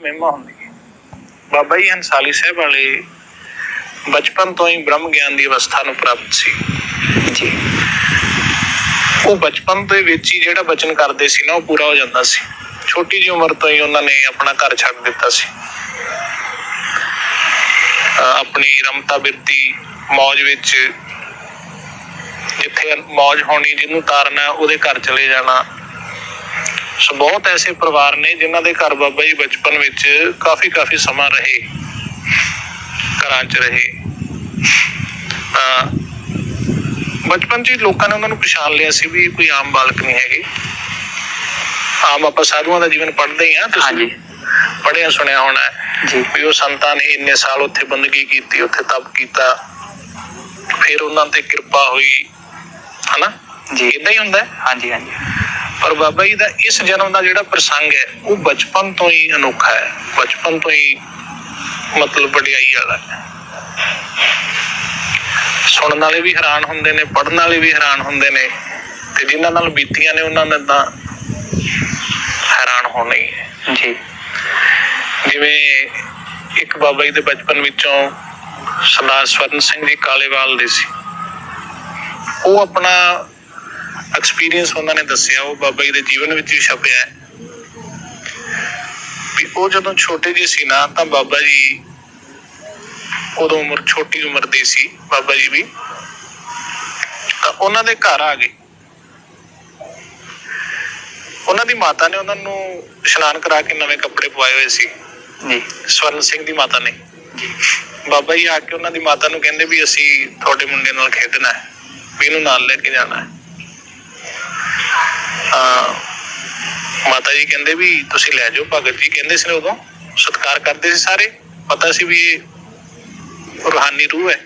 ਮਹਿਮਾ ਹੁੰਦੀ ਹੈ। ਬਾਬਾ ਜੀ ਹੰਸਾਲੀ ਸਾਹਿਬ ਵਾਲੇ ਬਚਪਨ ਤੋਂ ਹੀ ਬ੍ਰਹਮ ਗਿਆਨ ਦੀ ਅਵਸਥਾ ਨੂੰ ਪ੍ਰਾਪਤ ਸੀ। ਜੀ। ਉਹ ਬਚਪਨ ਦੇ ਵਿੱਚ ਹੀ ਜਿਹੜਾ ਬਚਨ ਕਰਦੇ ਸੀ ਨਾ ਉਹ ਪੂਰਾ ਹੋ ਜਾਂਦਾ ਸੀ। ਛੋਟੀ ਜਿਹੀ ਉਮਰ ਤੋਂ ਹੀ ਉਹਨਾਂ ਨੇ ਆਪਣਾ ਘਰ ਛੱਡ ਦਿੱਤਾ ਸੀ। ਆਪਣੀ ਰਮਤਾ ਬਿਰਤੀ ਮੌਜ ਵਿੱਚ ਜਿੱਥੇ ਮੌਜ ਹੋਣੀ ਜਿਹਨੂੰ ਤਾਰਨਾ ਉਹਦੇ ਘਰ ਚਲੇ ਜਾਣਾ। ਸੋ ਬਹੁਤ ਐਸੇ ਪਰਿਵਾਰ ਨੇ ਜਿਨ੍ਹਾਂ ਦੇ ਘਰ ਬਾਬਾ ਜੀ ਬਚਪਨ ਵਿੱਚ ਕਾਫੀ ਕਾਫੀ ਸਮਾਂ ਰਹੇ ਘਰਾਂ 'ਚ ਰਹੇ। ਤਾਂ ਬਚਪਨ 'ਚ ਲੋਕਾਂ ਨੇ ਉਹਨਾਂ ਨੂੰ ਪਛਾਣ ਲਿਆ ਸੀ ਵੀ ਕੋਈ ਆਮ ਬਾਲਕ ਨਹੀਂ ਹੈਗੇ। ਆਮ ਆਪਾਂ ਸਾਧੂਆਂ ਦਾ ਜੀਵਨ ਪੜ੍ਹਦੇ ਹੀ ਹਾਂਜੀ। ਪੜ੍ਹਿਆ ਸੁਣਿਆ ਹੋਣਾ ਜੀ। ਵੀ ਉਹ ਸੰਤਾਂ ਨੇ ਇੰਨੇ ਸਾਲ ਉੱਥੇ ਬੰਦਗੀ ਕੀਤੀ ਉੱਥੇ ਤਪ ਕੀਤਾ ਫਿਰ ਉਹਨਾਂ ਤੇ ਕਿਰਪਾ ਹੋਈ ਹਨਾ? ਜੀ। ਇਦਾਂ ਹੀ ਹੁੰਦਾ ਹਾਂਜੀ ਹਾਂਜੀ। ਪਰ ਬਾਬਾ ਜੀ ਦਾ ਇਸ ਜਨਮ ਦਾ ਜਿਹੜਾ ਪ੍ਰਸੰਗ ਹੈ ਉਹ ਬਚਪਨ ਤੋਂ ਹੀ ਅਨੋਖਾ ਹੈ। ਬਚਪਨ ਤੋਂ ਹੀ ਮਤਲਬ ਵਡਿਆਈ ਵਾਲਾ ਹੈ। ਸੁਣਨ ਵਾਲੇ ਵੀ ਹੈਰਾਨ ਹੁੰਦੇ ਨੇ ਪੜਨ ਵਾਲੇ ਵੀ ਹੈਰਾਨ ਹੁੰਦੇ ਨੇ ਤੇ ਜਿਨ੍ਹਾਂ ਨਾਲ ਬੀਤੀਆਂ ਨੇ ਉਹਨਾਂ ਨੇ ਤਾਂ ਹੈਰਾਨ ਹੋਣਾ ਹੀ ਹੈ। ਜੀ। ਜਿਵੇਂ ਇੱਕ ਬਾਬਾ ਜੀ ਦੇ ਬਚਪਨ ਵਿੱਚੋਂ ਸਰਦਾਰ ਸਵਰਨ ਸਿੰਘ ਜੀ ਕਾਲੇਵਾਲ ਦੇ ਸੀ। ਉਹ ਆਪਣਾ ਐਕਸਪੀਰੀਅੰਸ ਉਹਨਾਂ ਨੇ ਦੱਸਿਆ ਉਹ ਬਾਬਾ ਜੀ ਦੇ ਜੀਵਨ ਵਿੱਚ ਵੀ ਛਪਿਆ ਹੈ। ਵੀ ਉਹ ਜਦੋਂ ਛੋਟੇ ਜਿਹੇ ਸੀ ਨਾ ਤਾਂ ਬਾਬਾ ਜੀ ਉਦੋਂ ਉਮਰ ਛੋਟੀ ਉਮਰ ਦੇ ਸੀ ਬਾਬਾ ਜੀ ਵੀ। ਤਾਂ ਉਹਨਾਂ ਦੇ ਘਰ ਆ ਗਏ। ਉਹਨਾਂ ਦੀ ਮਾਤਾ ਨੇ ਉਹਨਾਂ ਨੂੰ ਇਸ਼ਨਾਨ ਕਰਾ ਕੇ ਨਵੇਂ ਕੱਪੜੇ ਪਵਾਏ ਹੋਏ ਸੀ। ਜੀ। ਸਵਰਨ ਸਿੰਘ ਦੀ ਮਾਤਾ ਨੇ। ਬਾਬਾ ਜੀ ਆ ਕੇ ਉਹਨਾਂ ਦੀ ਮਾਤਾ ਨੂੰ ਕਹਿੰਦੇ ਵੀ ਅਸੀਂ ਤੁਹਾਡੇ ਮੁੰਡੇ ਨਾਲ ਖੇਡਣਾ ਹੈ ਵੀ ਇਹਨੂੰ ਨਾਲ ਲੈ ਕੇ ਜਾਣਾ ਹੈ ਆ ਮਾਤਾ ਜੀ ਕਹਿੰਦੇ ਵੀ ਤੁਸੀਂ ਲੈ ਜਾਓ ਭਗਤ ਜੀ ਕਹਿੰਦੇ ਸੀ ਉਦੋਂ ਸਤਿਕਾਰ ਕਰਦੇ ਸੀ ਸਾਰੇ ਪਤਾ ਸੀ ਵੀ ਇਹ ਰੂਹਾਨੀ ਰੂਹ ਹੈ।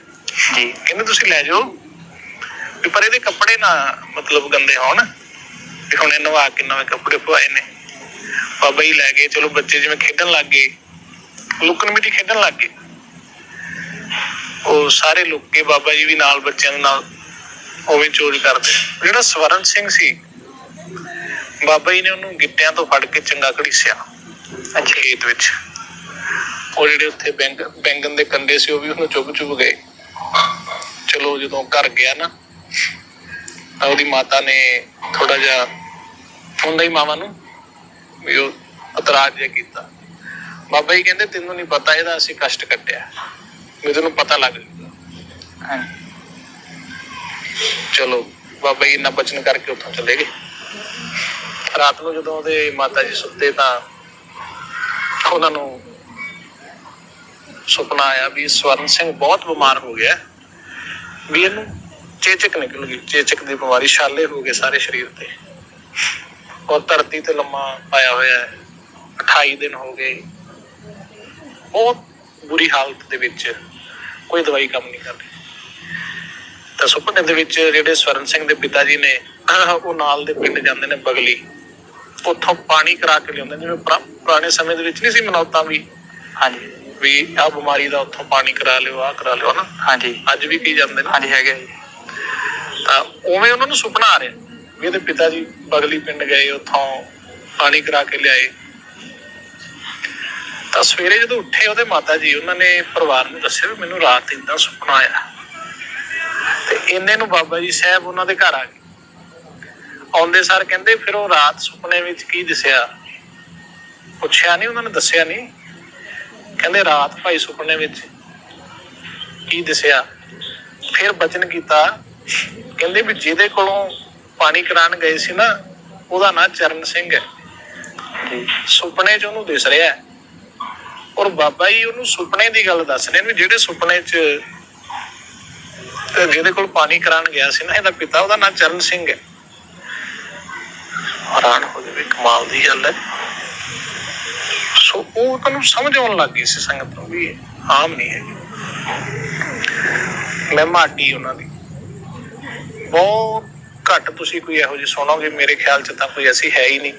ਜੀ। ਕਹਿੰਦੇ ਤੁਸੀਂ ਲੈ ਜਾਓ ਵੀ ਪਰ ਇਹਦੇ ਕੱਪੜੇ ਨਾ ਮਤਲਬ ਗੰਦੇ ਹੋਣ ਵੀ ਹੁਣ ਇਹਨੂੰ ਆ ਕੇ ਨਵੇਂ ਕੱਪੜੇ ਪਵਾਏ ਨੇ। ਬਾਬਾ ਜੀ ਲੈ ਗਏ ਚਲੋ ਬੱਚੇ ਜਿਵੇਂ ਖੇਡਣ ਲੱਗ ਗਏ ਲੁਕਣ ਮਿੱਟੀ ਖੇਡਣ ਲੱਗ ਗਏ। ਉਹ ਸਾਰੇ ਲੁੱਕ ਕੇ ਬਾਬਾ ਜੀ ਵੀ ਨਾਲ ਬੱਚਿਆਂ ਦੇ ਨਾਲ ਉਵੇਂ ਚੋਰੀ ਕਰਦੇ। ਜਿਹੜਾ ਸਵਰਨ ਸਿੰਘ ਸੀ ਬਾਬਾ ਜੀ ਨੇ ਉਹਨੂੰ ਗਿੱਟਿਆਂ ਤੋਂ ਫੜ ਕੇ ਚੰਗਾ ਘੜੀਸਿਆ ਅੱਛਾ। ਖੇਤ ਵਿੱਚ। ਉਹ ਜਿਹੜੇ ਉੱਥੇ ਬੈਂਗ ਬੈਂਗਨ ਦੇ ਕੰਡੇ ਸੀ ਉਹ ਵੀ ਉਹਨੂੰ ਚੁੱਭ ਚੁੱਭ ਗਏ। ਚਲੋ ਜਦੋਂ ਘਰ ਗਿਆ ਨਾ ਤਾਂ ਉਹਦੀ ਮਾਤਾ ਨੇ ਥੋੜਾ ਜਿਹਾ ਹੁੰਦਾ ਹੀ ਮਾਵਾਂ ਨੂੰ ਵੀ ਉਹ ਇਤਰਾਜ਼ ਜਿਹਾ ਕੀਤਾ। ਬਾਬਾ ਜੀ ਕਹਿੰਦੇ ਤੈਨੂੰ ਨਹੀਂ ਪਤਾ ਇਹਦਾ ਅਸੀਂ ਕਸ਼ਟ ਕੱਟਿਆ। ਵੀ ਤੈਨੂੰ ਪਤਾ ਲੱਗ ਜੂਗਾ। ਚਲੋ ਬਾਬਾ ਜੀ ਇੰਨਾ ਬਚਨ ਕਰਕੇ ਉੱਥੋਂ ਚਲੇ ਗਏ। ਰਾਤ ਨੂੰ ਜਦੋਂ ਉਹਦੇ ਮਾਤਾ ਜੀ ਸੁੱਤੇ ਤਾਂ ਉਹਨਾਂ ਨੂੰ ਸੁਪਨਾ ਆਇਆ ਵੀ ਸਵਰਨ ਸਿੰਘ ਬਹੁਤ ਬਿਮਾਰ ਹੋ ਗਿਆ। ਵੀ ਇਹਨੂੰ ਚੇਚਕ ਨਿਕਲ ਗਈ। ਚੇਚਕ ਦੀ ਬਿਮਾਰੀ ਛਾਲੇ ਹੋ ਗਏ ਸਾਰੇ ਸਰੀਰ ਤੇ। ਔਰ ਧਰਤੀ ਤੇ ਲੰਮਾ ਪਾਇਆ ਹੋਇਆ ਹੈ। 28 ਦਿਨ ਹੋ ਗਏ। ਬਹੁਤ ਬੁਰੀ ਹਾਲਤ ਦੇ ਵਿੱਚ ਕੋਈ ਦਵਾਈ ਕੰਮ ਨਹੀਂ ਕਰ ਰਹੀ। ਤਾਂ ਸੁਪਨੇ ਦੇ ਵਿੱਚ ਜਿਹੜੇ ਸਵਰਨ ਸਿੰਘ ਦੇ ਪਿਤਾ ਜੀ ਨੇ, ਉਹ ਨਾਲ ਦੇ ਪਿੰਡ ਜਾਂਦੇ ਨੇ ਬਗਲੀ। ਉੱਥੋਂ ਪਾਣੀ ਕਰਾ ਕੇ ਲਿਆਉਂਦੇ ਜਿਵੇਂ ਪੁਰਾ- ਪੁਰਾਣੇ ਸਮੇਂ ਦੇ ਵਿੱਚ ਨਹੀਂ ਸੀ ਮਨੌਤਾਂ ਵੀ। ਹਾਂਜੀ। ਵੀ ਆਹ ਬਿਮਾਰੀ ਦਾ ਉੱਥੋਂ ਪਾਣੀ ਕਰਾ ਲਿਓ ਆਹ ਕਰਾ ਲਿਓ ਨਾ ਹਾਂਜੀ। ਅੱਜ ਵੀ ਕਹੀ ਜਾਂਦੇ ਨੇ? ਹਾਂਜੀ ਹੈਗਾ। ਜੀ ਤਾਂ ਉਵੇਂ ਉਹਨਾਂ ਨੂੰ ਸੁਪਨਾ ਆ ਰਿਹਾ ਵੀ ਇਹਦੇ ਪਿਤਾ ਜੀ ਬਗਲੀ ਪਿੰਡ ਗਏ ਉੱਥੋਂ ਪਾਣੀ ਕਰਾ ਕੇ ਲਿਆਏ। ਤਾਂ ਸਵੇਰੇ ਜਦੋਂ ਉੱਠੇ ਉਹਦੇ ਮਾਤਾ ਜੀ ਉਹਨਾਂ ਨੇ ਪਰਿਵਾਰ ਨੂੰ ਦੱਸਿਆ ਵੀ ਮੈਨੂੰ ਰਾਤ ਇਦਾਂ ਸੁਪਨਾ ਆਇਆ। ਤੇ ਇੰਨੇ ਨੂੰ ਬਾਬਾ ਜੀ ਸਾਹਿਬ ਉਹਨਾਂ ਦੇ ਘਰ ਆ ਗਏ। ਆਉਂਦੇ ਸਾਰ ਕਹਿੰਦੇ ਫਿਰ ਉਹ ਰਾਤ ਸੁਪਨੇ ਵਿੱਚ ਕੀ ਦਿਸਿਆ? ਪੁੱਛਿਆ ਨਹੀਂ ਉਹਨਾਂ ਨੇ ਦੱਸਿਆ ਨਹੀਂ ਕਹਿੰਦੇ ਰਾਤ ਭਾਈ ਸੁਪਨੇ ਵਿੱਚ ਕੀ ਦਿਸਿਆ? ਫਿਰ ਬਚਨ ਕੀਤਾ ਕਹਿੰਦੇ ਵੀ ਜਿਹਦੇ ਕੋਲੋਂ ਪਾਣੀ ਕਰਾਣ ਗਏ ਸੀ ਨਾ ਉਹਦਾ ਨਾਂ ਚਰਨ ਸਿੰਘ ਹੈ। ਸੁਪਨੇ 'ਚ ਉਹਨੂੰ ਦਿਸ ਰਿਹਾ ਹੈ। ਔਰ ਬਾਬਾ ਜੀ ਉਹਨੂੰ ਸੁਪਨੇ ਦੀ ਗੱਲ ਦੱਸ ਰਹੇ ਨੇ ਜਿਹੜੇ ਸੁਪਨੇ 'ਚ ਜਿਹਦੇ ਕੋਲ ਪਾਣੀ ਕਰਾਣ ਗਿਆ ਸੀ ਨਾ ਇਹਦਾ ਪਿਤਾ ਉਹਦਾ ਨਾਂ ਚਰਨ ਸਿੰਘ ਹੈ। ਹੈਰਾਨ ਹੋ ਜਾਵੇ, ਕਮਾਲ ਦੀ ਗੱਲ ਹੈ। ਸੋ ਉਹ ਤੁਹਾਨੂੰ ਸਮਝ ਆਉਣ ਲੱਗ ਗਈ ਸੀ, ਸੰਗਤ ਨੂੰ ਵੀ ਆਮ ਨਹੀਂ ਹੈ। ਮੈਂ ਮਾਟੀ ਉਹਨਾਂ ਦੀ। ਬਹੁਤ ਘੱਟ ਤੁਸੀਂ ਕੋਈ ਇਹੋ ਜਿਹੀ ਸੁਣੋਗੇ, ਮੇਰੇ ਖਿਆਲ 'ਚ ਤਾਂ ਕੋਈ ਐਸੀ ਹੈ ਹੀ ਨਹੀਂ।